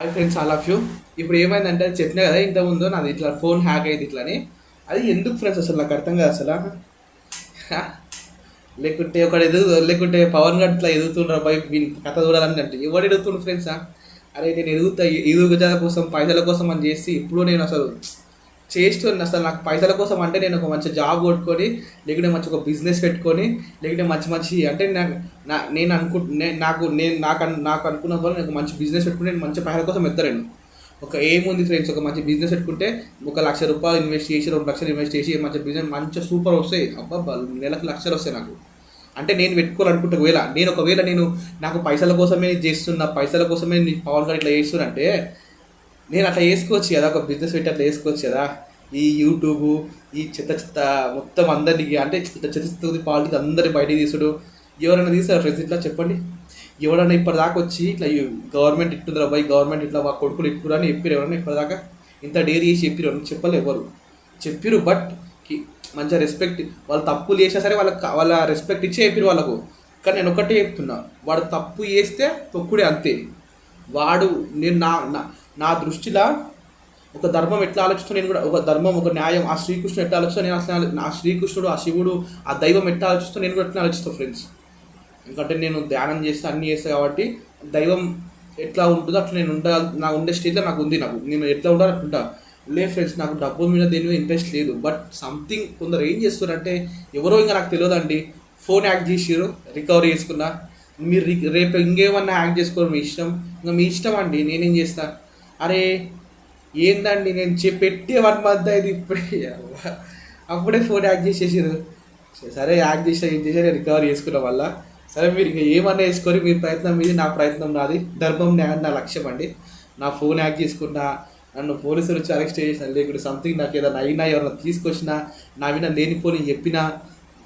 Hi friends all of you ఇప్పుడు ఏమైందంటే చెప్పినా కదా ఇంత ముందు నాది ఇట్లా ఫోన్ హ్యాక్ అయ్యింది అని. అది ఎందుకు ఫ్రెండ్స్ అసలు నాకు అర్థం కాదు అసలు? లేకుంటే ఒకడు ఎదుగు లేకుంటే పవన్ గడ్ ఇట్లా ఎదుగుతుండ్రు బై కథ చూడాలని అంటే. ఎవడు ఎదుగుతుండు ఫ్రెండ్స్ అరే నేను ఎదుగుతా ఎదుగుదల కోసం పైసల కోసం అని చేసి ఇప్పుడు నేను అసలు చేస్తున్నాను అసలు నాకు పైసల కోసం అంటే నేను ఒక మంచి జాబ్ కొట్టుకొని లేకుంటే మంచి ఒక బిజినెస్ పెట్టుకొని లేకుంటే మంచి మంచి అంటే నాకు నా నేను అనుకు నాకు నేను నాకు నాకు అనుకున్న వల్ల నేను మంచి బిజినెస్ పెట్టుకుని నేను మంచి పైసల కోసం ఎత్తాను ఒక ఏముంది ఫ్రెండ్స్ ఒక మంచి బిజినెస్ పెట్టుకుంటే ఒక లక్ష రూపాయలు ఇన్వెస్ట్ చేసి రెండు లక్షలు ఇన్వెస్ట్ చేసి మంచి బిజినెస్ మంచి సూపర్ వస్తాయి. అబ్బా నెలకు లక్షలు వస్తాయి నాకు. అంటే నేను పెట్టుకోవాలనుకుంటే ఒకవేళ నేను ఒకవేళ నేను నాకు పైసల కోసమే చేస్తున్నా పైసల కోసమే పవన్ గారు ఇట్లా చేస్తున్నా అంటే నేను అట్లా వేసుకోవచ్చు కదా ఒక బిజినెస్ పెట్టి అట్లా వేసుకోవచ్చు కదా. ఈ యూట్యూబ్ ఈ చెత్త చిత్త మొత్తం అందరికి అంటే చిత్త చెత్త చెత్త పాలిటిక్స్ అందరి బయటికి తీసుడు. ఎవరైనా తీసారు ఫ్రెండ్స్ ఇట్లా చెప్పండి. ఎవరైనా ఇప్పటిదాకా వచ్చి ఇట్లా గవర్నమెంట్ ఇట్టుందిరా అబ్బాయి గవర్నమెంట్ ఇట్లా మా కొడుకులు ఇట్టురా అని చెప్పారు ఎవరైనా ఇప్పటిదాకా? ఇంత డేరీ చేసి చెప్పారు చెప్పలే ఎవరు? చెప్పారు బట్ మంచిగా రెస్పెక్ట్ వాళ్ళు తప్పులు చేసినా సరే వాళ్ళకి వాళ్ళ రెస్పెక్ట్ ఇచ్చే చెప్పారు వాళ్ళకు. కానీ నేను ఒకటే చెప్తున్నా వాడు తప్పు చేస్తే తొక్కుడే అంతే. వాడు నేను నా నా- నా దృష్టిలో ఒక ధర్మం ఎట్లా ఆలోచిస్తూ నేను కూడా ఒక ధర్మం ఒక న్యాయం ఆ శ్రీకృష్ణుడు ఎట్లా ఆలోచిస్తా నేను అసలు ఆ శ్రీకృష్ణుడు ఆ శివుడు ఆ దైవం ఎట్లా ఆలోచిస్తూ నేను కూడా ఎట్లా ఆలోచిస్తాను ఫ్రెండ్స్ ఎందుకంటే నేను ధ్యానం చేస్తే అన్ని చేస్తాను కాబట్టి దైవం ఎట్లా ఉంటుందో అట్లా నేను ఉండ నా ఉండే స్టేజ్లో నాకు ఉంది నాకు. నేను ఎట్లా ఉండాలి అట్లా ఉంటా లే ఫ్రెండ్స్ నాకు డబ్బు మీద దేని మీద ఇంట్రెస్ట్ లేదు. బట్ సంథింగ్ కొందరు ఏం చేస్తున్నారంటే ఎవరో ఇంకా నాకు తెలియదండి. ఫోన్ యాక్ట్ చేసిర్రు రికవరీ చేసుకున్నా. మీరు రేపు ఇంకేమన్నా యాక్ట్ చేసుకోవడం మీ ఇష్టం? ఇంకా మీ ఇష్టం అండి నేనేం చేస్తా? అరే ఏందండి నేను చెప్పి పెట్టే వన్ మంత్ అయింది ఇప్పుడే. అప్పుడే ఫోన్ యాక్ట్ చేసేసారు సరే యాక్ట్ చేసా ఏం చేసా నేను రికవర్ చేసుకున్న వల్ల సరే మీరు ఇక ఏమన్నా వేసుకొని మీ ప్రయత్నం మీది నా ప్రయత్నం నాది. ధర్మం న్యాయం నా లక్ష్యం అండి. నా ఫోన్ యాక్ట్ చేసుకున్నా నన్ను పోలీసులు వచ్చి అరెస్ట్ చేసిన లేకుంటే సంథింగ్ నాకు ఏదైనా అయినా ఎవరైనా తీసుకొచ్చినా నా మీద లేనిపోని చెప్పినా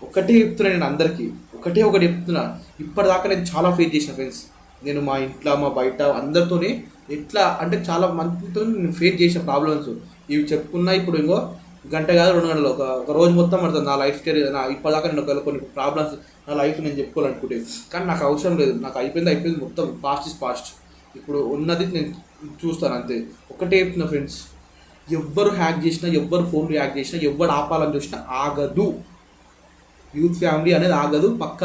ఒకటే చెప్తున్నా నేను అందరికీ. ఒకటే ఒకటి చెప్తున్నా. ఇప్పటిదాకా నేను చాలా ఫేస్ చేసిన ఫ్రెండ్స్ నేను మా ఇంట్లో మా బయట అందరితోనే ఎట్లా అంటే చాలా మందితో నేను ఫేస్ చేసిన ప్రాబ్లమ్స్ ఇవి చెప్పుకున్నా ఇప్పుడు ఇంకో గంట కాదు రెండు గంటలు. ఒక ఒక రోజు మొత్తం పడుతుంది నా లైఫ్ కెరీర్ నా ఇప్పటిదాకా నేను ఒకవేళ కొన్ని ప్రాబ్లమ్స్ నా లైఫ్ నేను చెప్పుకోవాలనుకుంటే. కానీ నాకు అవసరం లేదు. నాకు అయిపోయింది అయిపోయింది మొత్తం. పాస్ట్ ఇస్ పాస్ట్ ఇప్పుడు ఉన్నది నేను చూస్తాను అంతే. ఒకటే చెప్తున్నా ఫ్రెండ్స్ ఎవ్వరు హ్యాక్ చేసినా ఎవ్వరు ఫోన్ హ్యాక్ చేసినా ఎవ్వరు ఆపాలని చూసినా ఆగదు. యూత్ ఫ్యామిలీ అనేది ఆగదు. పక్క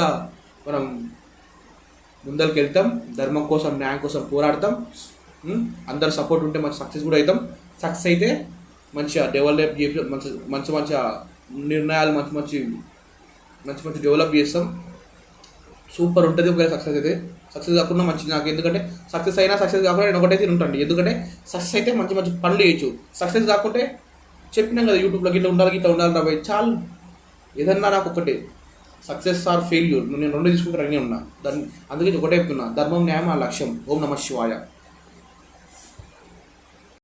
మనం ముందరికి వెళ్తాం. ధర్మం కోసం న్యాయం కోసం పోరాడతాం. Hmm? అందరు సపోర్ట్ ఉంటే మంచి సక్సెస్ కూడా అవుతాం. సక్సెస్ అయితే మంచిగా డెవలప్ చేసి మంచి మంచి మంచి నిర్ణయాలు మంచి మంచి మంచి మంచి డెవలప్ చేస్తాం. సూపర్ ఉంటుంది ఒకవేళ సక్సెస్ అయితే. సక్సెస్ కాకుండా మంచి నాకు. ఎందుకంటే సక్సెస్ అయినా సక్సెస్ కాకుండా నేను ఒకటైతే ఉంటాను ఎందుకంటే సక్సెస్ అయితే మంచి మంచి పనులు చేయొచ్చు. సక్సెస్ కాకుంటే చెప్పినాం కదా యూట్యూబ్లో గిట్లా ఉండాలి ఇట్లా ఉండాలి రా చాలు. ఏదన్నా నాకు ఒకటే. సక్సెస్ ఆర్ ఫెయిల్యూర్ నేను రెండు తీసుకుంటే అన్నీ ఉన్నా. దాన్ని అందుకే ఒకటే చెప్తున్నా. ధర్మం న్యాయం ఆ లక్ష్యం. ఓం నమ శివాయ.